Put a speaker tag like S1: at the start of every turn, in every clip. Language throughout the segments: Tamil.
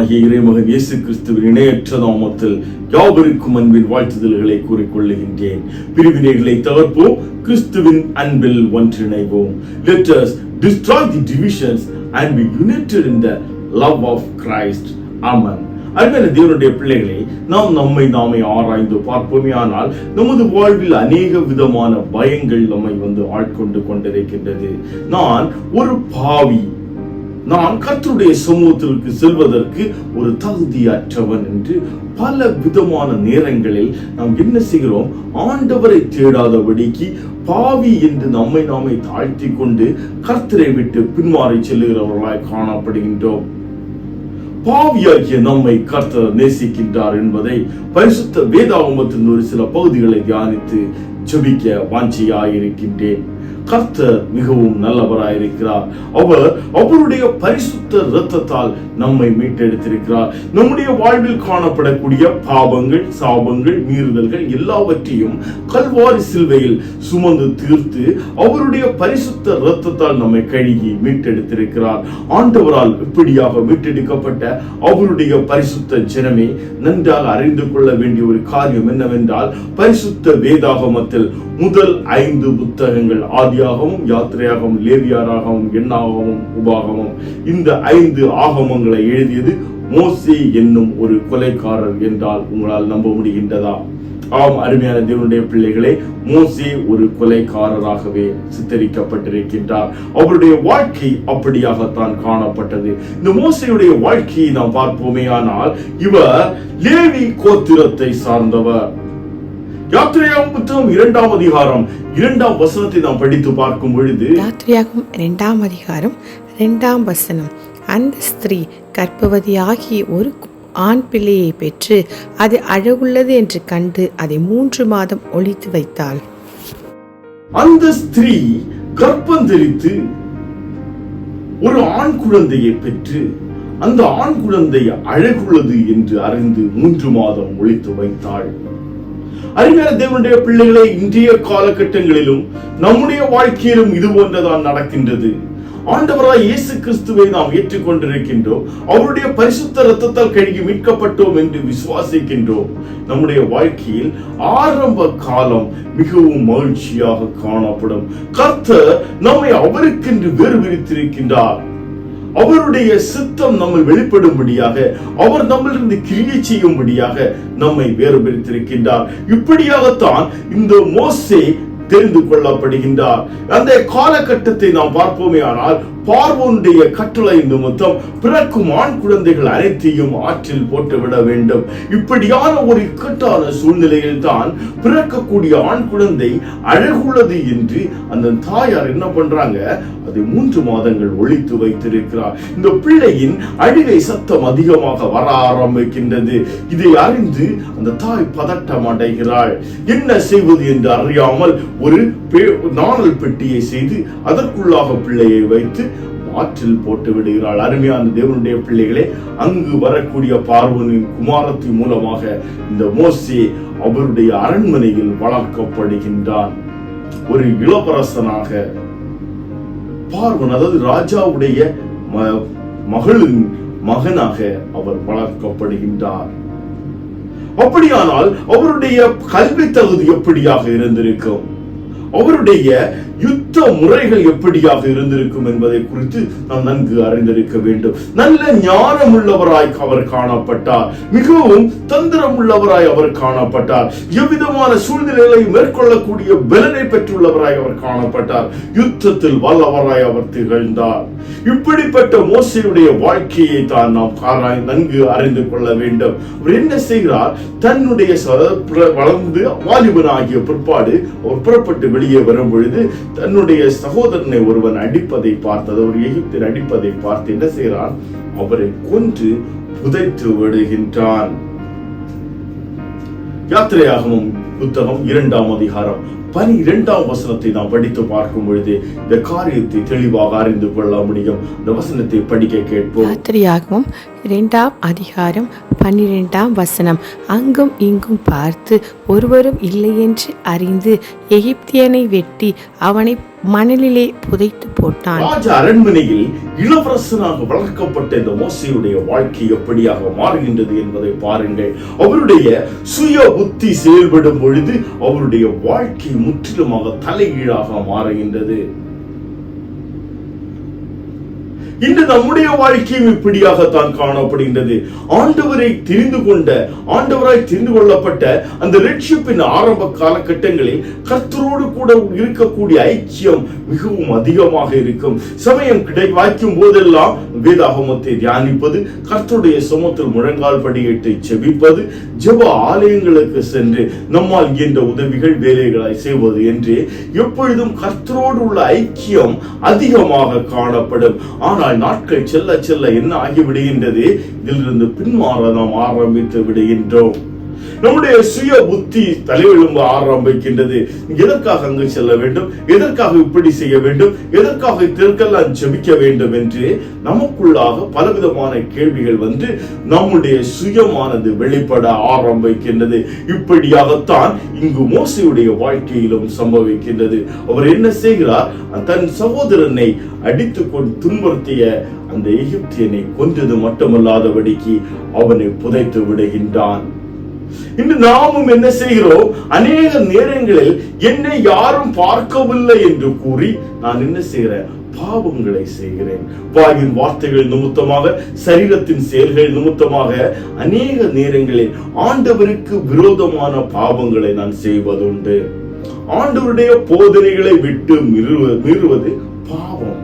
S1: ஆண்டவரும் இறைமகன் இயேசு கிறிஸ்துவின் இணையற்ற நாமத்தில் யாவருக்கும் அன்பின் வாழ்த்துதல்களை கூறிக்கொள்ளுகின்றேன். பிரிவினைகளை தகர்ப்போம் கிறிஸ்துவின் அன்பில் ஒன்றிணைவோம். Let us destroy the divisions and be united in the love of Christ. Amen. அருமையான தேவனுடைய பிள்ளைகளை நாம் நம்மை நாமே ஆராய்ந்து பார்ப்போமே ஆனால் நமது வாழ்வில் அநேக விதமான பயங்கள் நம்மை வந்து ஆட்கொண்டு கொண்டிருக்கின்றது. நான் ஒரு பாவி நான் கர்த்தருடைய சமூகத்திற்கு செல்வதற்கு ஒரு தகுதியற்றவன் என்று பல விதமான நேரங்களில் நாம் என்ன செய்கிறோம்? ஆண்டவரை தேடாதபடிக்கு பாவி என்று நம்மை நாமே தாழ்த்தி கொண்டு கர்த்தரை விட்டு பின்மாறி செல்லுகிறவர்களாய் காணப்படுகின்றோம். பாவியாகிய நம்மை கர்த்தர் நேசிக்கின்றார் என்பதை பரிசுத்த வேதாகமத்தின் ஒரு சில பகுதிகளை தியானித்து ஜெபிக்க வாஞ்சியாயிருக்கின்றேன். கர்த்தர் மிகவும் நல்லவராயிருக்கிறார். அவர் அவருடைய பரிசுத்த இரத்தத்தால் நம்மை மீட்டெடுத்திருக்கிறார். நம்முடைய வாழ்வில் காணப்படக்கூடிய பாவங்கள் சாபங்கள் மீறுதல்கள் எல்லாவற்றையும் கல்வாரி சில்வையில் சுமந்து தீர்த்து அவருடைய பரிசுத்த இரத்தத்தால் நம்மை கழுகி மீட்டெடுத்திருக்கிறார். ஆண்டவரால் இப்படியாக மீட்டெடுக்கப்பட்ட அவருடைய பரிசுத்த ஜனமே நன்றாக அறிந்து கொள்ள வேண்டிய ஒரு காரியம் என்னவென்றால் பரிசுத்த வேதாகமத்தில் முதல் ஐந்து புத்தகங்கள் ஆதியாகவும் யாத்திரையாகவும் லேவியாராகவும் எண்ணாகவும் உபாகமும். இந்த ஐந்து ஆகமங்களை எழுதியது மோசே என்னும் ஒரு கொலைக்காரர் என்றால் உங்களால் நம்ப முடிகின்றதா? ஆம் அருமையான தேவனுடைய பிள்ளைகளே மோசே ஒரு கொலைக்காரராகவே சித்தரிக்கப்பட்டிருக்கின்றார். அவருடைய வாழ்க்கை அப்படியாகத்தான் காணப்பட்டது. இந்த மோசையுடைய வாழ்க்கையை நாம் பார்ப்போமே ஆனால் இவர் லேவி கோத்திரத்தை சார்ந்தவர். யாத்திரையாகும் இரண்டாம் அதிகாரம் இரண்டாம் வசனத்தை நாம் படித்து பார்க்கும் பொழுது
S2: யாத்திரையாகும் இரண்டாம் அதிகாரம் இரண்டாம் வசனம். அந்த ஸ்திரீ கர்ப்பவதியாகி ஒரு ஆண் பிள்ளையை பெற்று அது அழகுள்ளது என்று கண்டு அதை மூன்று மாதம் ஒளித்து வைத்தாள்.
S1: அந்த ஸ்திரீ கர்ப்பம் தரித்து ஒரு ஆண் குழந்தையை பெற்று அந்த ஆண் குழந்தை அழகுள்ளது என்று அறிந்து மூன்று மாதம் ஒழித்து வைத்தாள். அறிஞர் தேவனுடைய பிள்ளைகளை இன்றைய காலகட்டங்களிலும் நம்முடைய வாழ்க்கையிலும் இது போன்றதான் நடக்கின்றது. ஆண்டவராய் இயேசு கிறிஸ்துவை நாம் ஏற்றுக்கொண்டிருக்கின்றோம். அவருடைய பரிசுத்த ரத்தத்தால் கழுகி மீட்கப்பட்டோம் என்று விசுவாசிக்கின்றோம். நம்முடைய வாழ்க்கையில் ஆரம்ப காலம் மிகவும் மகிழ்ச்சியாக காணப்படும். கர்த்தர் நம்மை அவருக்கென்று வேறு விரித்திருக்கின்றார் அவருடைய சித்தம் நம்மை வெளிப்படும்படியாக அவர் நம்மளிருந்து கிரியை செய்யும்படியாக நம்மை வேறு பிரித்திருக்கின்றார் இப்படியாகத்தான் இந்த மோசே தெரிந்து கொள்ளப்படுகின்றார். அந்த காலகட்டத்தை நாம் பார்ப்போமே ஆனால் பார்வோனுடைய கட்டளை நிமித்தம் பிறக்கும் ஆண் குழந்தைகள் அனைத்தையும் ஆற்றில் போட்டுவிட வேண்டும். இப்படியான ஒரு இக்கட்டான சூழ்நிலையில் தான் பிறக்கக்கூடிய ஆண் குழந்தை அழகுள்ளது என்று அந்த தாயார் என்ன பண்றாங்க? அதை மூன்று மாதங்கள் ஒழித்து வைத்திருக்கிறார். இந்த பிள்ளையின் அழுகை சத்தம் அதிகமாக வர ஆரம்பிக்கின்றது. இதை அறிந்து அந்த தாய் பதட்டம் அடைகிறாள். என்ன செய்வது என்று அறியாமல் ஒரு நாணல் பெட்டியை செய்து அதற்குள்ளாக பிள்ளையை வைத்து ஆற்றில் போட்டு விடுகிறாள். அருமையான தேவனுடைய பிள்ளைகளே அங்கு வரக்கூடிய பார்வனின் குமாரத்தின் மூலமாக இந்த மோசே அவருடைய அரண்மனையில் வளர்க்கப்படுகின்றான். ஒரு இளவரசனாக பார்வன் அதாவது ராஜாவுடைய ம- மகளின் மகனாக அவர் வளர்க்கப்படுகின்றார். அப்படியானால் அவருடைய கல்வி தகுதி எப்படியாக இருந்திருக்கும்? அவருடைய யுத்த முறைகள் எப்படியாக இருந்திருக்கும் என்பதை குறித்து நாம் நன்கு அறிந்திருக்க வேண்டும். நல்ல ஞானம் உள்ளவராய் அவர் காணப்பட்டார். மிகவும் தந்திரம் உள்ளவராய் அவர் காணப்பட்டார். எவ்விதமான சூழ்நிலைகளை மேற்கொள்ளக்கூடிய பலனை பெற்றுள்ளவராய் அவர் காணப்பட்டார். யுத்தத்தில் வல்லவராய் அவர் திகழ்ந்தார். இப்படிப்பட்ட மோசையுடைய வாழ்க்கையை தான் நாம் காராய் நன்கு அறிந்து கொள்ள வேண்டும். அவர் என்ன செய்கிறார்? தன்னுடைய வளர்ந்து வாலிபனாகிய பிற்பாடு அவர் புறப்பட்டு வெளியே வரும் பொழுது தன்னுடைய சகோதரனை ஒருவன் அடிப்பதை பார்த்தது ஒரு எகிப்தில் அடிப்பதை பார்த்து என்ன செய்கிறான்? அவரை கொன்று புதைத்து விடுகின்றான். யாத்திரையாகவும் புத்தகம் இரண்டாம் அதிகாரம் பனிரெண்டாம் வசனத்தை நாம் படித்து பார்க்கும் பொழுது இந்த காரியத்தை தெளிவாக அறிந்து கொள்ள முடியும். இந்த வசனத்தை படிக்க கேட்போம்.
S2: ராத்திரியாகவும் இரண்டாம் அதிகாரம் பன்னிரெண்டாம் வசனம். அங்கும் இங்கும் பார்த்து ஒருவரும் இல்லை என்று அறிந்து எகிப்தியனை வெட்டி அவனை மணலிலே புதைத்து போட்டான்.
S1: ராஜ அரண்மனையில் இளவரசனாக வளர்க்கப்பட்ட இந்த மோசையுடைய வாழ்க்கை எப்படியாக மாறுகின்றது என்பதை பாருங்கள். அவருடைய சுய புத்தி செயல்படும் பொழுது அவருடைய வாழ்க்கை முற்றிலுமாக தலைகீழாக மாறுகின்றது. இன்று நம்முடைய வாழ்க்கையும் இப்படியாகத்தான் காணப்படுகின்றது. ஆண்டவரை தெரிந்து கொண்ட ஆண்டவராய் தெரிந்து கொள்ளப்பட்ட அந்த ரட்சிப்பின் ஆரம்ப காலகட்டங்களில் கர்த்தரோடு கூட இருக்கக்கூடிய ஐக்கியம் மிகவும் அதிகமாக இருக்கும். சமயம் கிடை வாய்க்கும் போதெல்லாம் வேதாகமத்தை தியானிப்பது கர்த்தருடைய சுமத்தில் முழங்கால் படியிட்டு செபிப்பது ஜெப ஆலயங்களுக்கு சென்று நம்மால் இயன்ற உதவிகள் வேலைகளாய் செய்வது என்று எப்பொழுதும் கர்த்தரோடு உள்ள ஐக்கியம் அதிகமாக காணப்படும். ஆனால் நாட்கள் செல்ல செல்ல என்ன ஆகிவிடுகின்றது? இதிலிருந்து பின்மாற நாம் ஆரம்பித்து விடுகின்றோம். நம்முடைய சுய புத்தி தலைவெழும்ப ஆரம்பிக்கின்றது. எதற்காக அங்கு செல்ல வேண்டும்? எதற்காக இப்படி செய்ய வேண்டும்? எதற்காக இதற்கெல்லாம் ஜெபிக்க வேண்டும் என்று நமக்குள்ளாக பலவிதமான கேள்விகள் வந்து நம்முடைய சுயமானது வெளிப்பட ஆரம்பிக்கின்றது. இப்படியாகத்தான் இங்கு மோசையுடைய வாழ்க்கையிலும் சம்பவிக்கின்றது. அவர் என்ன செய்கிறார்? தன் சகோதரனை அடித்துக் கொண்டு துன்புறுத்திய அந்த எகிப்தியனை கொன்றது மட்டுமல்லாதபடிக்கு அவனை புதைத்து விடுகின்றான். இன்று நாமும் என்ன செய்கிறோம்? அநேக நேரங்களில் என்னை யாரும் பார்க்கவில்லை என்று கூறி நான் என்ன செய்கிறேன்? பாவங்களை செய்கிறேன். வாயின் வார்த்தைகள் நிமித்தமாக சரீரத்தின் செயல்கள் நிமித்தமாக அநேக நேரங்களில் ஆண்டவருக்கு விரோதமான பாவங்களை நான் செய்வதுண்டு. ஆண்டவருடைய போதனைகளை விட்டு மீறுவது பாவம்.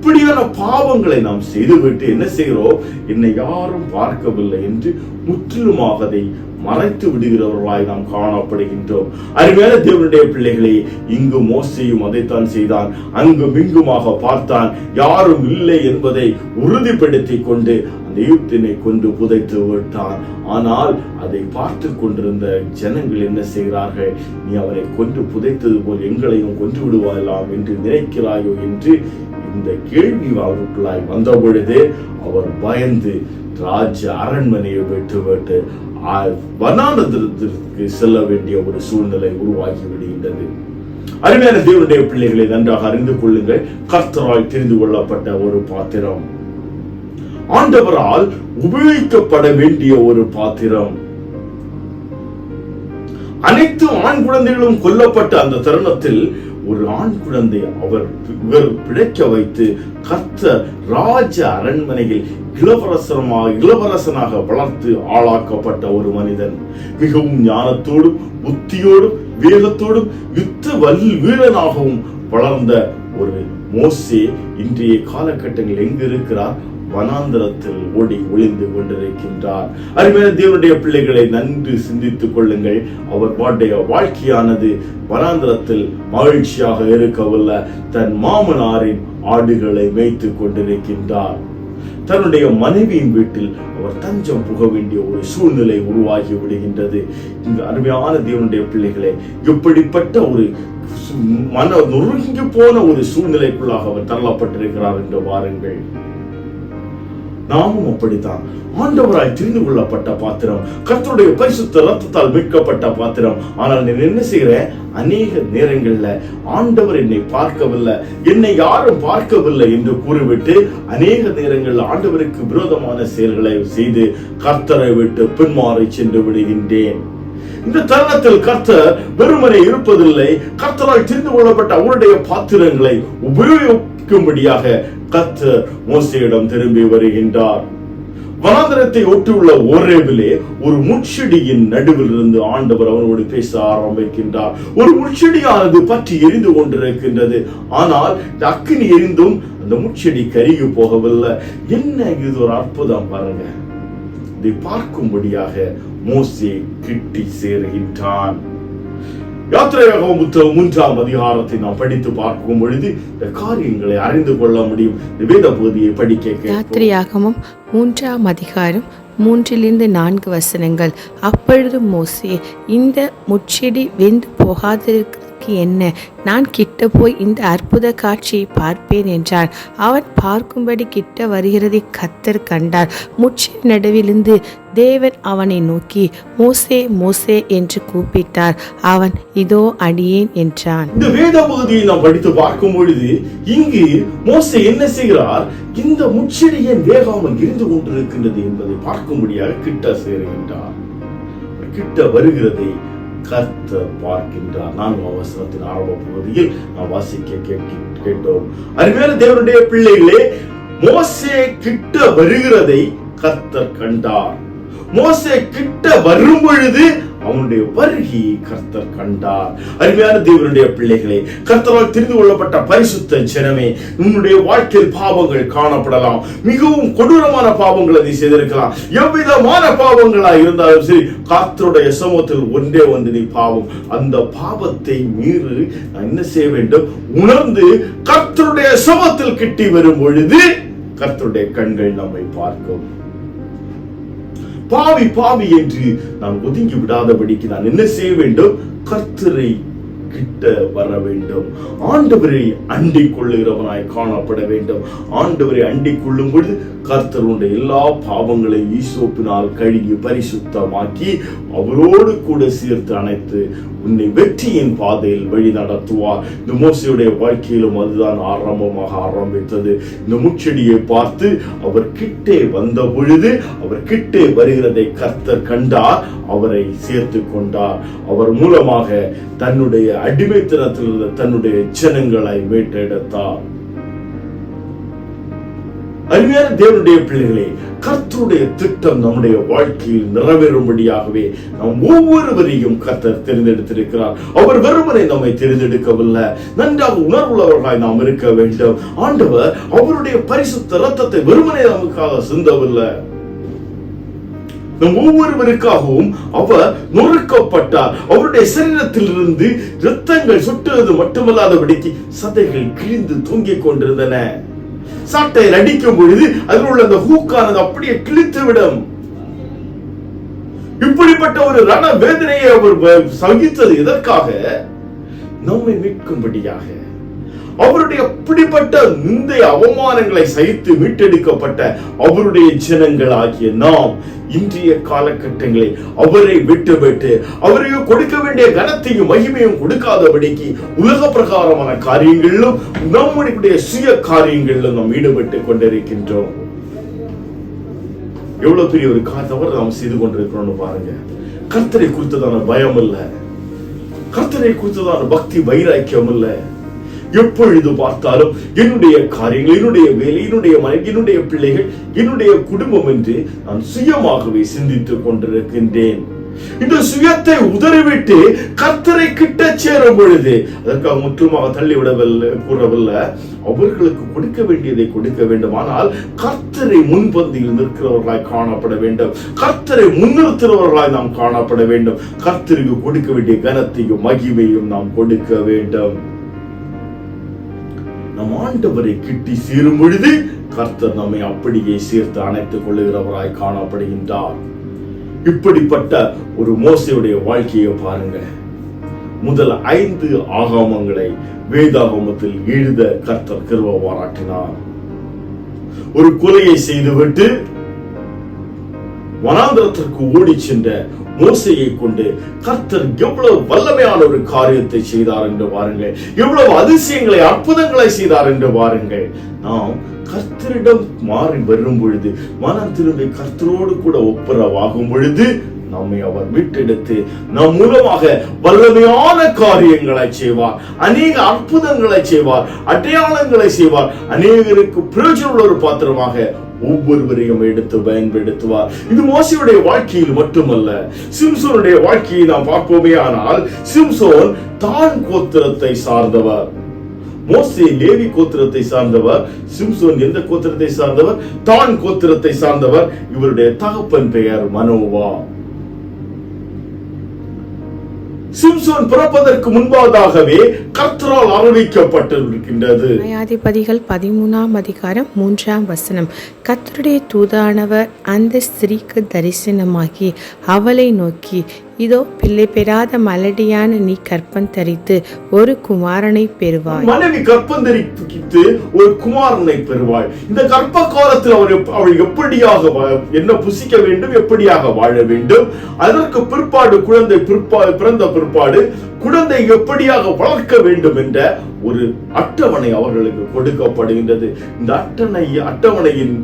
S1: இப்படியான பாவங்களை நாம் செய்துவிட்டு என்ன செய்கிறோம் என்னை யாரும் பார்க்கவில்லை என்று முற்றிலுமாக அதை மறைத்து விடுகிறவர்களாய் நாம் காணப்படுகின்றோம். அருமையான தேவனுடைய பிள்ளைகளே இங்கு மோசையும் அதைத்தான் செய்தான். அங்கும் இங்குமாக பார்த்தான். யாரும் இல்லை என்பதை உறுதிப்படுத்திக் கொண்டு அந்த யூத்தினை கொண்டு புதைத்து விட்டான். ஆனால் அதை பார்த்து கொண்டிருந்த ஜனங்கள் என்ன செய்கிறார்கள்? நீ அவரை கொண்டு புதைத்தது போல் எங்களையும் கொன்று விடுவாயலாம் என்று நினைக்கிறாயோ என்று இந்த கேள்வி அவருக்குள்ளாய் வந்த பொழுது அவர் பயந்து ராஜ அரண்மனையை விட்டு விட்டு ஆ- செல்ல வேண்டிய ஒரு சூழ்நிலை உருவாகி விடுகின்றது. அருமையான தேவனுடைய பிள்ளைகளை நன்றாக அறிந்து கொள்ளுங்கள். கர்த்தரால் தெரிந்து கொள்ளப்பட்ட ஒரு பாத்திரம். ஆண்டவரால் உபயோகிக்கப்பட வேண்டிய ஒரு பாத்திரம். அனைத்து ஆண் குழந்தைகளும் கொல்லப்பட்ட அந்த தருணத்தில் ஒரு ஆண் குழந்தை அவர் இவர் பிழைக்க வைத்து கர்த்த ராஜ அரண்மனையில் இளவரசரமாக இளவரசனாக வளர்த்து ஆளாக்கப்பட்ட ஒரு மனிதன். மிகவும் ஞானத்தோடும் புத்தியோடும் வேகத்தோடும் யுத்த வல் வீரனாகவும் வளர்ந்த ஒரு மோசே இன்றைய காலகட்டங்களில் எங்கு இருக்கிறார்? வனாந்தரத்தில் ஓடி ஒளிந்து கொண்டிருக்கின்றார். அருமையான தேவனுடைய பிள்ளைகளை நன்கு சிந்தித்துக் கொள்ளுங்கள். அவர் வாடைய வாழ்க்கையானது வனாந்தரத்தில் மகிழ்ச்சியாக இருக்கவில்லை தன் மாமனாரின் ஆடுகளை வைத்துக் கொண்டிருக்கின்றார். தன்னுடைய மனைவியின் வீட்டில் அவர் தஞ்சம் புக வேண்டிய ஒரு சூழ்நிலை உருவாகி விடுகின்றது. இந்த அருமையான தேவனுடைய பிள்ளைகளை இப்படிப்பட்ட ஒரு சு- மன நொறுங்கி போன ஒரு சூழ்நிலைக்குள்ளாக அவர் தள்ளப்பட்டிருக்கிறார் என்று வாருங்கள். நாமும் அப்படித்தான். ஆண்டவராய் தெரிந்து கொள்ளப்பட்ட பாத்திரம் கர்த்தருடைய பரிசுத்த ரத்தத்தால் மீட்கப்பட்ட பாத்திரம். ஆனால் நான் என்ன செய்கிறேன் அநேக நேரங்கள்ல ஆண்டவர் என்னை பார்க்கவில்லை. என்னை யாரும் பார்க்கவில்லை என்று கூறிவிட்டு அநேக நேரங்களில் ஆண்டவருக்கு விரோதமான செயல்களை செய்து கர்த்தரை விட்டு பின்மாறி சென்று விடுகின்றேன். இந்த தருணத்தில் கர்த்தர் வெறுமனை இருப்பதில்லை. கர்த்தரால் தெரிந்து கொள்ளப்பட்ட அவருடைய பாத்திரங்களை உபயோகிக்கும்படியாக கத்தர் மோசையிடம் திரும்பி வருகின்றார். வனாந்தரத்தை ஒட்டியுள்ள ஓரேபிலே ஒரு முட்செடியின் நடுவில் இருந்து ஆண்டவர் அவனோடு பேச ஆரம்பிக்கின்றார். ஒரு முட்செடியானது பற்றி எரிந்து கொண்டிருக்கின்றது. ஆனால் இந்த அக்கினி எரிந்தும் அந்த முட்செடி கருகி போகவில்லை. என்ன இது ஒரு அற்புதம் பாருங்க. இதை பார்க்கும்படியாக மோசே கிட்டி சேருகின்றான். யாத்திரையாகவும் புத்தகம் மூன்றாம் அதிகாரத்தை நாம் படித்து பார்க்கும் பொழுது இந்த காரியங்களை அறிந்து கொள்ள முடியும். வேத பகுதியை படிக்க
S2: யாத்திரையாகவும் மூன்றாம் அதிகாரம் மூன்றிலிருந்து நான்கு வசனங்கள். அப்பொழுது மோசே இந்த முச்செடி வெந்து போகாதிருக்கு என்ன? நான் கிட்ட போய் இந்த அற்புத காட்சியை பார்ப்பேன் என்றார் அவன் பார்க்கும்படி கிட்ட வருகிறதை கத்தர் கண்டார். முச்செடி நடுவிலிருந்து தேவன் அவனை நோக்கி மோசே மோசே என்று கூப்பிட்டார். அவன் இதோ அடியேன் என்றான்.
S1: இந்த வேத பகுதியை நாம் படித்து பார்க்கும் பொழுது இங்கு மோசே என்ன செய்கிறார்? இந்த முச்செடி வேகாமல் இருந்து கொண்டிருக்கின்றது என்பதை பார்க்கும்படியாக கிட்ட சேருகின்றார். கிட்ட வருகிறதை கர்த்த பார்க்கின்றார். நான்கு அவசரத்தின் ஆரம்ப பகுதியில் நாம் வாசிக்க கேட்டோம். அருமையான தேவனுடைய பிள்ளைகளே மோசே கிட்ட வருகிறதை கர்த்தர் கண்டார். மோசே கிட்ட வரும் பொழுது அவனுடைய வருகையை கர்த்தர் கண்டார். அருமையான தேவனுடைய பிள்ளைகளே கர்த்தரால் தெரிந்து கொள்ளப்பட்ட பரிசுத்த ஜனமே உன்னுடைய வாழ்க்கையில் பாவங்கள் காணப்படலாம். மிகவும் கொடூரமான பாவங்கள் அதை செய்திருக்கலாம். எவ்விதமான பாவங்களா இருந்தாலும் சரி கர்த்தருடைய சமூகத்தில் ஒன்றே ஒன்று நீ பாவம். அந்த பாவத்தை மீறு நான் என்ன செய்ய வேண்டும்? உணர்ந்து கர்த்தருடைய சமூகத்தில் கிட்டி வரும் பொழுது கர்த்தருடைய கண்கள் நம்மை பார்க்கும். பாவி பாவி என்று நான் ஒதுங்கி விடாதபடிக்கு நான் என்ன செய்ய வேண்டும்? கர்த்தரை கிட்ட வர வேண்டும். ஆண்டவரை அண்டிக் கொள்ளுகிறவனாய் காணப்பட வேண்டும். ஆண்டவரை அண்டிக் கொள்ளும் பொழுது கர்த்தருடைய எல்லா பாவங்களையும் ஈசோப்பினால் கழுகி பரிசுத்தமாக்கி அவரோடு கூட சேர்த்து அணைத்து உன்னை வெற்றியின் பாதையில் வழி நடத்துவார். இந்த மோசையுடைய வாழ்க்கையிலும் அதுதான் ஆரம்பமாக ஆரம்பித்தது. இந்த முச்செடியை பார்த்து அவர் கிட்டே வந்த பொழுது அவர் கிட்டே வருகிறதை கர்த்தர் கண்டார் அவரை சேர்த்து கொண்டார். அவர் மூலமாக தன்னுடைய அடிமைத்தனத்தில் இருந்த தன்னுடைய ஜனங்களை மீட்டெடுத்தார். அருமையான தேவனுடைய பிள்ளைகளே கர்த்தருடைய திட்டம் நம்முடைய வாழ்க்கையில் நிறைவேறும்படியாகவே நாம் ஒவ்வொருவரையும் கர்த்தர் தேர்ந்தெடுத்திருக்கிறார். அவர் வெறுமனை நம்மை தேர்ந்தெடுக்கவில்லை. நன்றாக உணர்வுள்ளவர்களாய் நாம் இருக்க வேண்டும். ஆண்டவர் அவருடைய பரிசுத்த ரத்தத்தை வெறுமனை நமக்காக சிந்தவில்லை. நம் ஒவ்வொருவருக்காகவும் அவர் நொறுக்கப்பட்டார். அவருடைய சரீரத்திலிருந்து இரத்தங்கள் சுட்டுவது மட்டுமல்லாதபடிக்கு சதைகள் கிழிந்து தூங்கிக் கொண்டிருந்தன. சாட்டையில் அடிக்கும் பொழுது அதில் உள்ள அந்த ஹூக்கானது அப்படியே கிழித்து விடும் இப்படிப்பட்ட ஒரு ரண வேதனையை அவர் சகித்தது எதற்காக? நம்மை மீட்கும்படியாக. அவருடைய அப்படிப்பட்ட நிந்தை அவமானங்களை சகித்து மீட்டெடுக்கப்பட்ட அவருடைய ஜனங்கள் ஆகிய நாம் இன்றைய காலகட்டங்களில் அவரை விட்டுவிட்டு அவருக்கு கொடுக்க வேண்டிய கனத்தையும் மகிமையும் கொடுக்காதபடிக்கு உலக பிரகாரமான காரியங்களிலும் நம்முடைய சுய காரியங்களிலும் நாம் ஈடுபட்டு கொண்டிருக்கின்றோம். எவ்வளவு பெரிய ஒரு கா- தவறு நாம் செய்து கொண்டிருக்கிறோம்னு பாருங்க. கர்த்தரை குறித்ததான பயம் இல்லை கர்த்தரை குறித்ததான பக்தி வைராக்கியம் இல்ல எப்பொழுது பார்த்தாலும் என்னுடைய காரியங்கள் என்னுடைய வேலை என்னுடைய மனைவி என்னுடைய பிள்ளைகள் என்னுடைய குடும்பம் என்று நான் சுயமாகவே சிந்தித்துக் கொண்டிருக்கின்றேன். இந்த சுயத்தை உதறிவிட்டு கர்த்தரை கிட்ட சேரும் பொழுது அதற்காக முற்றுமாக தள்ளிவிடவில்லை கூறவில்லை. அவர்களுக்கு கொடுக்க வேண்டியதை கொடுக்க வேண்டும். ஆனால் கர்த்தரை முன்பந்தியில் நிற்கிறவர்களாய் காணப்பட வேண்டும். கர்த்தரை முன்னிறுத்துகிறவர்களாய் நாம் காணப்பட வேண்டும். கர்த்தருக்கு கொடுக்க வேண்டிய கனத்தையும் மகிமையும் நாம் கொடுக்க வேண்டும். நம் ஆண்டவரை கிட்டி சேரும் பொழுது கர்த்தர் நம்மை அப்படியே சேர்த்து அணைத்துக் கொள்ளுகிறவராய் காணப்படுகின்றார். இப்படிப்பட்ட ஒரு மோசையுடைய வாழ்க்கையை பாருங்க முதல் ஐந்து ஆகாமங்களை வேதாகமத்தில் எழுத கர்த்தர் கிருப பாராட்டினார். ஒரு கொலையை செய்துவிட்டு வனாந்திரத்திற்கு ஓடி சென்ற மோசையை கொண்டு கர்த்தர் எவ்வளவு வல்லமையான ஒரு காரியத்தை செய்தார் என்று பாருங்கள் எவ்வளவு அதிசயங்களை அற்புதங்களை செய்தார் என்று பாருங்கள் நாம் கர்த்தரிடம் மாறி வரும் பொழுது மனம் திரும்பி கர்த்தரோடு கூட ஒப்புரவாகும் பொழுது நம்மை அவர் மீட்டெடுத்து நம் மூலமாக வல்லமையான காரியங்களை செய்வார் அநேக அற்புதங்களை செய்வார் அடையாளங்களை செய்வார் அநேகருக்கு பிரயோஜனம் உள்ள ஒரு பாத்திரமாக ஒவ்வொருவரையும் எடுத்து பயன்படுத்துவார். இது மோசையுடைய வாழ்க்கையில் மட்டுமல்ல சிம்சோனுடைய வாழ்க்கையை நாம் பார்ப்போமே ஆனால் சிம்சோன் தான் கோத்திரத்தை சார்ந்தவர். மோசே லேவி கோத்திரத்தை சார்ந்தவர் சிம்சோன் எந்த கோத்திரத்தை சார்ந்தவர்? தான் கோத்திரத்தை சார்ந்தவர். இவருடைய தகப்பன் பெயர் மனோவா. சிம்சோன் பிறப்பதற்கு முன்பதாகவே கர்த்தரால் அறிவிக்கப்பட்டிருக்கின்றது
S2: நியாயாதிபதிகள் பதிமூணாம் அதிகாரம் மூன்றாம் வசனம். கர்த்தருடைய தூதானவர் அந்த ஸ்திரீக்கு தரிசனமாகி அவளை நோக்கி இதோ பிள்ளை பெறாத மலடியான நீ கற்பம் தரித்து ஒரு குமாரனை பெறுவாய்.
S1: மனைவி கற்பம் தரித்து ஒரு குமாரனை பெறுவாய். இந்த கற்ப காலத்தில் அவர் அவள் எப்படியாக என்ன புசிக்க வேண்டும் எப்படியாக வாழ வேண்டும்? அதற்கு பிற்பாடு குழந்தை பிற்பாடு பிறந்த பிற்பாடு குழந்தை எப்படியாக வளர்க்க வேண்டும் என்ற ஒரு அட்டவணை அவர்களுக்கு கொடுக்கப்படுகின்றது. இந்த அட்டணை அட்டவணையின்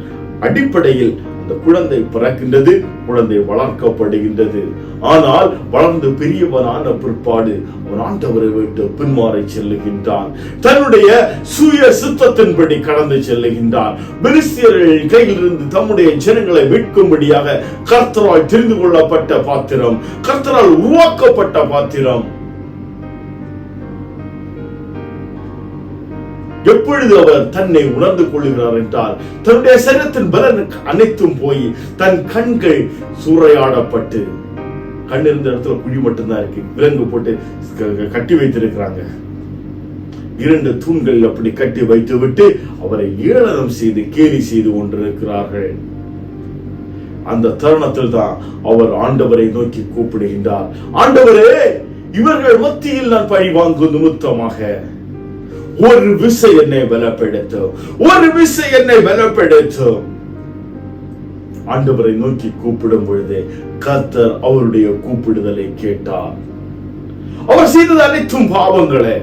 S1: அடிப்படையில் அந்த குழந்தை பிறக்கின்றது குழந்தை வளர்க்கப்படுகின்றது. ஆனால் வளர்ந்து பெரியவனான பிற்பாடு அவன் ஆண்டவரை விட்டு பின்மாறி செல்லுகின்றான். தன்னுடைய சுய சித்தத்தின்படி கடந்து செல்லுகின்றான். பெலிஸ்தியர்கள் கையிலிருந்து தம்முடைய ஜனங்களை மீட்கும்படியாக கர்த்தரால் தெரிந்து கொள்ளப்பட்ட பாத்திரம் கர்த்தரால் உருவாக்கப்பட்ட பாத்திரம். எப்பொழுது அவர் தன்னை உணர்ந்து கொள்கிறார் என்றால் தன்னுடைய சரீரத்தின் பலன் அனைத்தும் போய் தன் கண்கள் சூறையாடப்பட்டு கண் இருந்த இடத்துல குழி மட்டும்தான் இருக்கு. விலங்கு போட்டு க- கட்டி வைத்திருக்கிறாங்க. இரண்டு தூண்கள் அப்படி கட்டி வைத்து விட்டு அவரை ஏளனம் செய்து கேலி செய்து கொண்டிருக்கிறார்கள். அந்த தருணத்தில் தான் அவர் ஆண்டவரை நோக்கி கூப்பிடுகின்றார். ஆண்டவரே இவர்கள் மத்தியில் நான் பழி வாங்கும் நிமித்தமாக ஒரு விசை என்னை பலப்படுத்தும் ஒரு விசை என்னை பலப்படுத்தும் ஆண்டவரை நோக்கி கூப்பிடும் பொழுதே கத்தர் அவருடைய கூப்பிடுதலை கேட்டார். அவர் செய்தது அனைத்தும் பாவங்களே.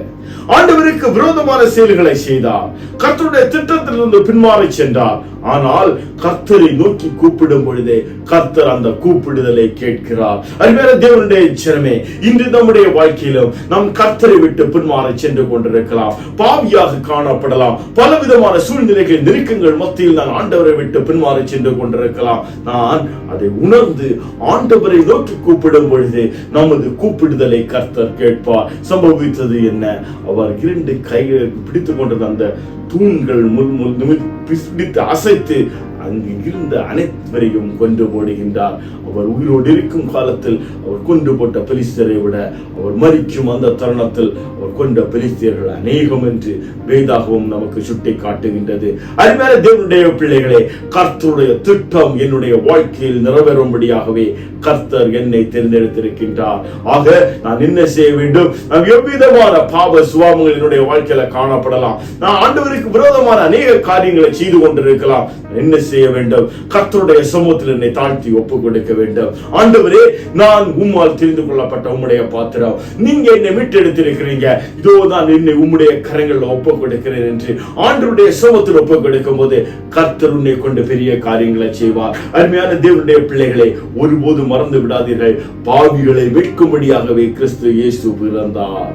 S1: ஆண்டவருக்கு விரோதமான செயல்களை செய்தார். கர்த்தருடைய திட்டத்திலிருந்து பின்மாறி சென்றார். ஆனால் கர்த்தரை நோக்கி கூப்பிடும் பொழுதே கர்த்தர் அந்த கூப்பிடுதலை கேட்கிறார். அருமையான தேவனுடைய ஜனமே இன்று நம்முடைய வாழ்க்கையிலும் நாம் கர்த்தரை விட்டு பின்மாறி சென்று கொண்டிருக்கலாம். பாவியாக காணப்படலாம். பலவிதமான சூழ்நிலைகள் நெருக்கங்கள் மத்தியில் நான் ஆண்டவரை விட்டு பின்மாறி சென்று கொண்டிருக்கலாம். நான் அதை உணர்ந்து ஆண்டவரை நோக்கி கூப்பிடும் பொழுது நமது கூப்பிடுதலை கர்த்தர் கேட்பார். சம்பவித்தது என்ன? அவர் இரண்டு கைகளை பிடித்துக் கொண்டது அந்த தூண்கள் முள் முள் நிமித் பிடித்து அசைத்து அங்கு இருந்த அனைவரையும் கொண்டு போடுகின்றார். அவர் உயிரோடு இருக்கும் காலத்தில் அவர் கொண்டு போட்ட பெலிஸ்தரை விட அவர் மறிக்கும் அந்த தருணத்தில் அவர் கொண்ட பெலிஸ்தியர்கள் அநேகம் என்று வேதாகவும் நமக்கு சுட்டி காட்டுகின்றது அதுமேல தேவனுடைய பிள்ளைகளே கர்த்தருடைய திட்டம் என்னுடைய வாழ்க்கையில் நிறைவேறும்படியாகவே கர்த்தர் என்னை தேர்ந்தெடுத்திருக்கின்றார். ஆக நான் என்ன செய்ய வேண்டும்? நான் எவ்விதமான பாவ சுவாமங்கள் என்னுடைய வாழ்க்கையில காணப்படலாம். நான் ஆண்டவருக்கு விரோதமான அநேக காரியங்களை செய்து கொண்டிருக்கலாம். என்ன செய்ய வேண்டும். கர்த்தருடைய சமூகத்தில் என்னை தாழ்த்தி ஒப்பு கொடுக்க வேண்டும். ஆண்டவரே நான் உம்மால் தெரிந்து கொள்ளப்பட்ட உம்முடைய பாத்திரம். நீங்க என்னை மீட்டெடுத்திருக்கிறீங்க. இதோ நான் என்னை உம்முடைய கரங்களில் ஒப்பு கொடுக்கிறேன் என்று ஆண்டருடைய சமூகத்தில் ஒப்பு கொடுக்கும் போது கர்த்தர் உன்னை கொண்டு பெரிய காரியங்களை செய்வார். அருமையான தேவனுடைய பிள்ளைகளை ஒருபோதும் மறந்து விடாதீர்கள். பாவிகளை மீட்கும்படியாகவே கிறிஸ்து இயேசு பிறந்தார்.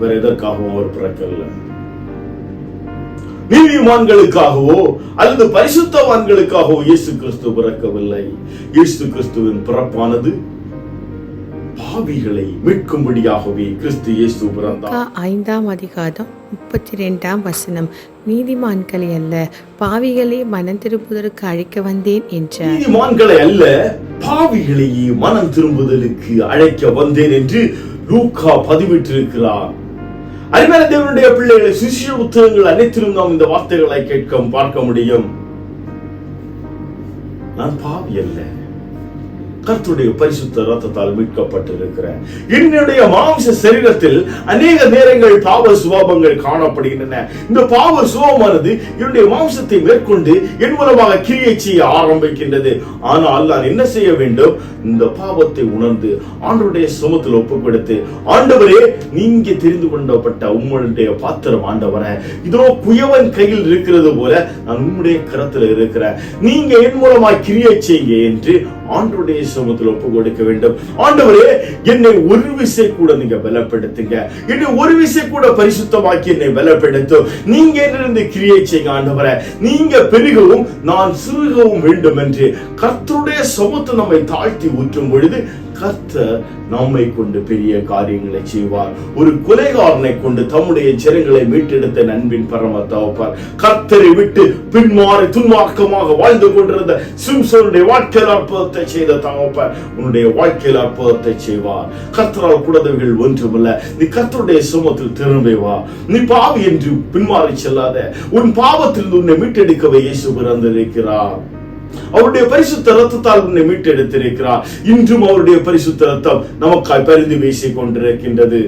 S1: வேற எதற்காகவும் அவர் பிறக்கவில்லை. நீதிமான்களுக்காகவோ அல்லது பரிசுத்தவான்களுக்காகவோ இயேசு கிறிஸ்து பிறக்கவில்லை. இயேசு கிறிஸ்துவின் பிறப்பானது பாவிகளை மீட்கும்படியாகவே கிறிஸ்து இயேசு பிறந்தார்.
S2: ஐந்தாம் அதிகாரம் முப்பத்தி ரெண்டாம் வசனம். நீதிமான்களை அல்ல பாவிகளை மனம் திருப்புதற்கு அழைக்க வந்தேன் என்றார்
S1: நீதிமான்களை அல்ல பாவிகளையே மனம் திரும்புதலுக்கு அழைக்க வந்தேன் என்று லூக்கா பதிவிட்டிருக்கிறார். அருமையான தேவனுடைய பிள்ளைகளை சிசிய புத்தகங்கள் அனைத்திலும் நாம் இந்த வார்த்தைகளை கேட்க பார்க்க முடியும். நான் பாவி அல்ல. கர்த்துடைய பரிசுத்த ரத்தத்தால் மீட்கப்பட்டிருக்கிறேன் என்னுடைய மாம்ச சரீரத்தில் அநேக நேரங்கள் பாவ சுபாவங்கள் காணப்படுகின்றன. இந்த பாவ சுபாவமானது என்னுடைய மாம்சத்தை மேற்கொண்டு என் மூலமாக கிரியை செய்ய ஆரம்பிக்கின்றது. ஆனால் நான் என்ன செய்ய வேண்டும்? இந்த பாவத்தை உணர்ந்து ஆண்டவருடைய சுமத்தில் ஒப்பு கொடுத்து ஆண்டவரே நீங்க தெரிந்து கொண்டப்பட்ட உங்களுடைய பாத்திரம் ஆண்டவரே. இதோ குயவன் கையில் இருக்கிறது போல நான் உம்முடைய கரத்தில் இருக்கிறேன் நீங்க என் மூலமா கிரியை செய்யுங்க என்று ஆண்டவருடைய சமூகத்தில் ஒப்பு கொடுக்க வேண்டும். ஆண்டவரே என்னை ஒரு விசை கூட நீங்க பலப்படுத்துங்க. என்னை ஒரு விசை கூட பரிசுத்தமாக்கி என்னை பலப்படுத்தும் நீங்க என்னிருந்து கிரியை செய்யுங்க ஆண்டவரே. நீங்க பெருகவும் நான் சிறுகவும் வேண்டும் என்று கர்த்தருடைய சுமத்து நம்மை தாழ்த்தி ஊற்றும் பொழுது கர்த்தர் நம்மை கொண்டு பெரிய காரியங்களை செய்வார். ஒரு கொலைகாரனை கொண்டு தம்முடைய ஜனங்களை மீட்டெடுத்த நண்பின் பரம தவப்பார் கர்த்தரை விட்டு பின்மாறி துன்மார்க்கமாக வாழ்ந்து கொண்டிருந்த சிம்சோனுடைய வாழ்க்கையில் அற்புதத்தை செய்த தகப்பர் உன்னுடைய வாழ்க்கையில் அற்புதத்தை செய்வார். கர்த்தரால் கூடதவர்கள் ஒன்றுமில்ல. நீ கர்த்தருடைய சுமத்தில் திரும்பி வா. நீ பாவி என்று பின்மாறி செல்லாத. உன் பாவத்தில் உன்னை மீட்டெடுக்கவே இயேசு பிறந்திருக்கிறார். அவருடைய பரிசுத்த ரத்தத்தால் உன்னை மீட்டெடுத்திருக்கிறார். இன்றும் அவருடைய பரிசுத்த ரத்தம் நமக்காய் பரிந்து வீசிக் கொண்டிருக்கின்றது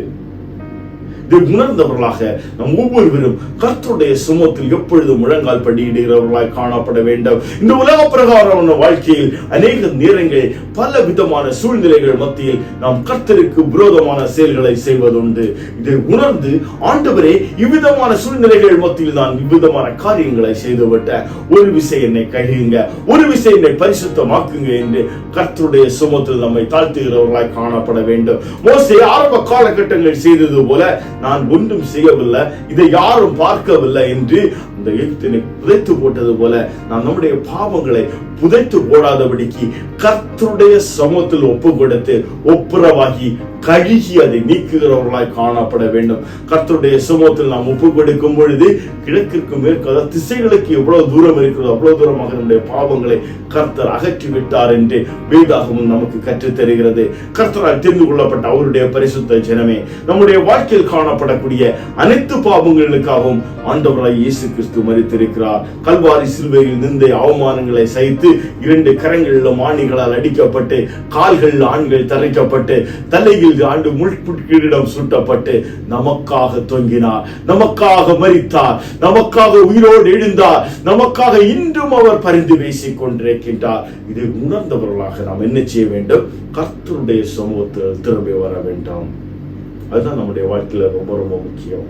S1: இதை உணர்ந்தவர்களாக நம் ஒவ்வொருவரும் கர்த்தருடைய சுமத்தில் எப்பொழுதும் முழங்கால் படியிடுகிறவர்களாய் காணப்பட வேண்டும். இந்த உலக பிரகாரமான வாழ்க்கையில் அநேக நேரங்களில் பல விதமான சூழ்நிலைகள் மத்தியில் நாம் கர்த்தருக்கு விரோதமான செயல்களை செய்வதுண்டு. இதை உணர்ந்து ஆண்டவரே இவ்விதமான சூழ்நிலைகள் மத்தியில் நான் இவ்விதமான காரியங்களை செய்துவிட்ட. ஒரு விசை என்னை கழியுங்க ஒரு விசை என்னை பரிசுத்தமாக்குங்க என்று கர்த்தருடைய சுமத்தில் நம்மை தாழ்த்துகிறவர்களாய் காணப்பட வேண்டும். மோசே ஆரம்ப காலகட்டங்கள் செய்தது போல நான் ஒன்றும் செய்யவில்லை இதை யாரும் பார்க்கவில்லை என்று அந்த எகிப்தினை புதைத்து போட்டது போல நான் நம்முடைய பாவங்களை புதைத்து போடாதபடிக்கு கர்த்தருடைய சமூகத்தில் ஒப்பு கொடுத்து ஒப்புரவாகி கழுகி அதை நீக்குகிறவர்களாய் காணப்பட வேண்டும். கர்த்தருடைய சமூகத்தில் நாம் ஒப்பு கொடுக்கும் பொழுது கிழக்கிற்கு மேற்கு திசைகளுக்கு எவ்வளவு தூரம் இருக்கிறதோ அவ்வளவு தூரமாக நம்முடைய பாவங்களை கர்த்தர் அகற்றி விட்டார் என்று வேதாகமும் நமக்கு கற்றுத்தருகிறது. கர்த்தரால் தெரிந்து கொள்ளப்பட்ட அவருடைய பரிசுத்த ஜனமே நம்முடைய வாழ்க்கையில் காணப்படக்கூடிய அனைத்து பாவங்களுக்காகவும் ஆண்டவராய் இயேசு கிறிஸ்து மறித்திருக்கிறார். கல்வாரி சிலுவையில் நிந்தை அவமானங்களை சைத்து இரண்டு கரங்களிலும் ஆணிகளால் அடிக்கப்பட்டு கால்களில் ஆண்கள் தரைக்கப்பட்டு தலையில் ஆண்டு முள்புட்கிடம் சுட்டப்பட்டு நமக்காக தொங்கினார் நமக்காக மறித்தார் நமக்காக உயிரோடு எழுந்தார் நமக்காக இன்றும் அவர் பரிந்து பேசிக் கொண்டிருக்கின்றார். இதை உணர்ந்தவர்களாக நாம் என்ன செய்ய வேண்டும்? கர்த்தருடைய சமூகத்தில் திரும்பி வர வேண்டும். அதுதான் நம்முடைய வாழ்க்கையில ரொம்ப ரொம்ப முக்கியம்.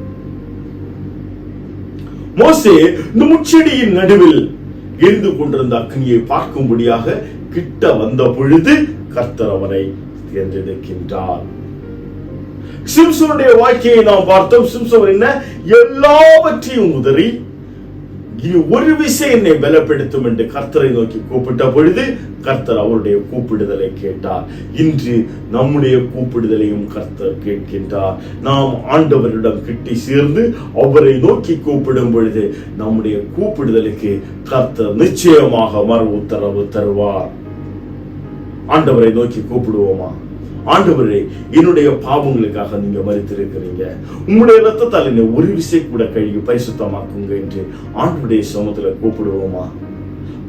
S1: மோசே இந்த முச்செடியின் நடுவில் எரிந்து கொண்டிருந்த அக்னியை பார்க்கும்படியாக கிட்ட வந்த பொழுது கர்த்தர் அவரை தேர்ந்தெடுக்கின்றார். சிம்சோனுடைய வாழ்க்கையை நாம் பார்த்தோம். சிம்சோன் என்ன? எல்லாவற்றையும் உதறி இனி ஒரு விசை என்னை பலப்படுத்தும் என்று கர்த்தரை நோக்கி கூப்பிட்ட பொழுது கர்த்தர் அவருடைய கூப்பிடுதலை கேட்டார். இன்று நம்முடைய கூப்பிடுதலையும் கர்த்தர் கேட்கின்றார். நாம் ஆண்டவரிடம் கிட்டி சேர்ந்து அவரை நோக்கி கூப்பிடும் பொழுது நம்முடைய கூப்பிடுதலுக்கு கர்த்தர் நிச்சயமாக மறு உத்தரவு தருவார். ஆண்டவரை நோக்கி கூப்பிடுவோமா? ஆண்டவரே என்னுடைய பாவங்களுக்காக நீங்க மறித்திருக்கிறீங்க. உங்களுடைய ரத்தத்தால் என்னை ஒரு விசை கூட கழுவி பரிசுத்தமாக்குங்க என்று ஆண்டுடைய சமத்துல கூப்பிடுவோமா?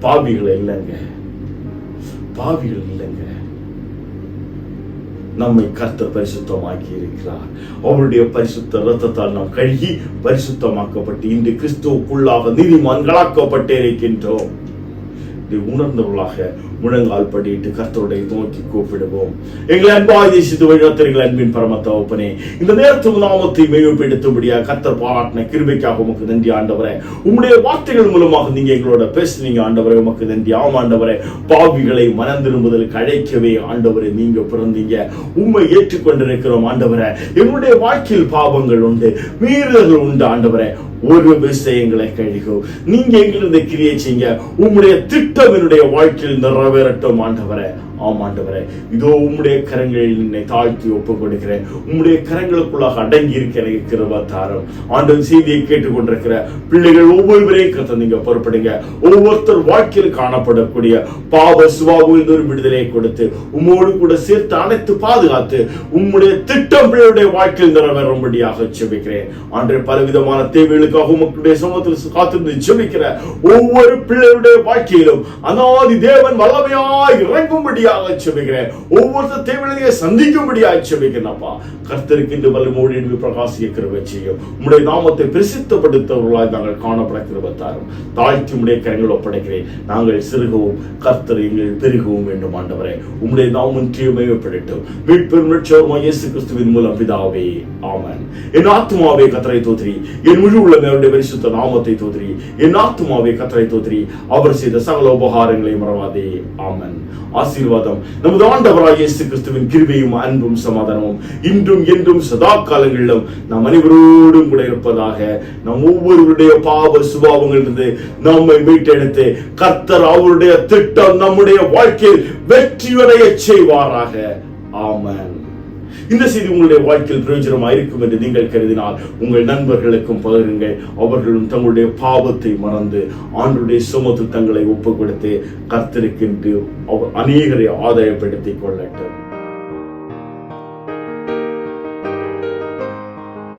S1: பாவிகளை இல்லைங்க. பாவிகள் இல்லைங்க. நம்மை கர்த்த பரிசுத்தமாக்கி இருக்கிறார். அவருடைய பரிசுத்த ரத்தத்தால் நாம் கழுகி பரிசுத்தமாக்கப்பட்டு இன்று கிறிஸ்துவுக்குள்ளாக நீதிமான்களாக்கப்பட்டு இருக்கின்றோம் இதை உணர்ந்தவர்களாக முழங்கால் படியிட்டு கர்த்தருடைய நோக்கி கூப்பிடுவோம். எங்களை அன்பாய் தேசித்து வழிநடத்துகிற அன்பின் பரமத்த ஒப்பனே இந்த நேரத்தில் நாமத்தை மேம்படுத்தும்படியா கர்த்தர் பாராட்டின கிருபைக்காக உமக்கு நன்றி ஆண்டவரே. உங்களுடைய வார்த்தைகள் மூலமாக நீங்க எங்களோட பேசுனீங்க ஆண்டவரே. உமக்கு நன்றி. ஆம் ஆண்டவரே. பாவிகளை மனம் திரும்புதலுக்கு அழைக்கவே நீங்க பிறந்தீங்க. உண்மை ஏற்றுக்கொண்டிருக்கிறோம் ஆண்டவரே. எங்களுடைய வாழ்க்கையில் பாவங்கள் உண்டு மீறுதல்கள் உண்டு ஆண்டவரே. ஒரு விஷயங்களை கழிக்கும் நீங்க எங்கிருந்து கிரியை செய்யுங்க. உம்முடைய திட்டம் என்னுடைய வாழ்க்கையில் நிறைவேறட்டும் ஆண்டவரே. ஆமாண்டவரே இதோ உம்முடைய கரங்களில் என்னை தாழ்த்தி ஒப்புக் கொடுக்கிறேன் உம்முடைய கரங்களுக்குள்ளாக அடங்கி இருக்க எனக்கு கிருபா ஆண்டவன் செய்தியை கேட்டுக்கொண்டிருக்கிற பிள்ளைகள் ஒவ்வொருவரையும் கத்த நீங்க பொறுப்படுங்க. ஒவ்வொருத்தர் வாழ்க்கையில் காணப்படக்கூடிய பாவ சுவாபுவில் ஒரு விடுதலையை கொடுத்து உம்மோடு கூட சேர்த்து அனைத்து பாதுகாத்து உம்முடைய திட்டம் பிள்ளையுடைய வாழ்க்கையில் நிறைவேறும்படியாக ஜெபிக்கிறேன். ஆண்டு பலவிதமான தேவைகளுக்காக உங்களுடைய சமூகத்தில் காத்திருந்து ஜெபிக்கிற ஒவ்வொரு பிள்ளையுடைய வாழ்க்கையிலும் அனாதி தேவன் வல்லமையாய் இறங்கும்படியாக செபிக்கிறேன் ஒவ்வொரு தேவையை சந்திக்கும்படியாக செபிக்கிறேன்ப்பா கர்த்தருக்கு இந்த வல்லமோடு என்று பிரகாசிய கிருபை செய்யும். உம்முடைய நாமத்தை பிரசித்தப்படுத்தவர்களாய் நாங்கள் காணப்பட கிருபத்தாரும் தாழ்த்தி உடைய கரங்கள் ஒப்படைக்கிறேன். நாங்கள் சிறுகவும் கர்த்தர் எங்கள் பெருகவும் வேண்டும் ஆண்டவரே. உம்முடைய நாமும் தீமையப்படட்டும் மீட்பெரும் லட்சமா இயேசு கிறிஸ்துவின் மூலம் பிதாவே ஆமன். என் ஆத்மாவே கத்தரை தோத்திரி. என் முழு உள்ள உள்ளமே அவருடைய பரிசுத்த நாமத்தை தோதிரி என் ஆத்மாவே கத்தரை தோதிரி அவர் செய்த சகல உபகாரங்களை மறவாதே ஆமன். ஆசீர்வாத ஆசீர்வாதம் நமது ஆண்டவராக இயேசு கிறிஸ்துவின் கிருபையும் அன்பும் சமாதானமும் இன்றும் என்றும் சதா காலங்களிலும் நாம் அனைவரோடும் கூட இருப்பதாக நம் ஒவ்வொருவருடைய பாவ சுபாவங்களிலிருந்து நம்மை மீட்டெடுத்து கர்த்தர் அவருடைய திட்டம் நம்முடைய வாழ்க்கையில் வெற்றியடைய செய்வாராக. ஆமன். இந்த செய்தி உங்களுடைய வாழ்க்கையில் பிரயோஜனமாக இருக்கும் என்று நீங்கள் கருதினால் உங்கள் நண்பர்களுக்கும் பகிருங்கள் அவர்களும் தங்களுடைய பாவத்தை மறந்து ஆண்டுடைய சுமத்து தங்களை ஒப்புக் கொடுத்து கர்த்தருக்கென்று அவர் அநேகரை ஆதாயப்படுத்திக் கொள்ளட்டும்.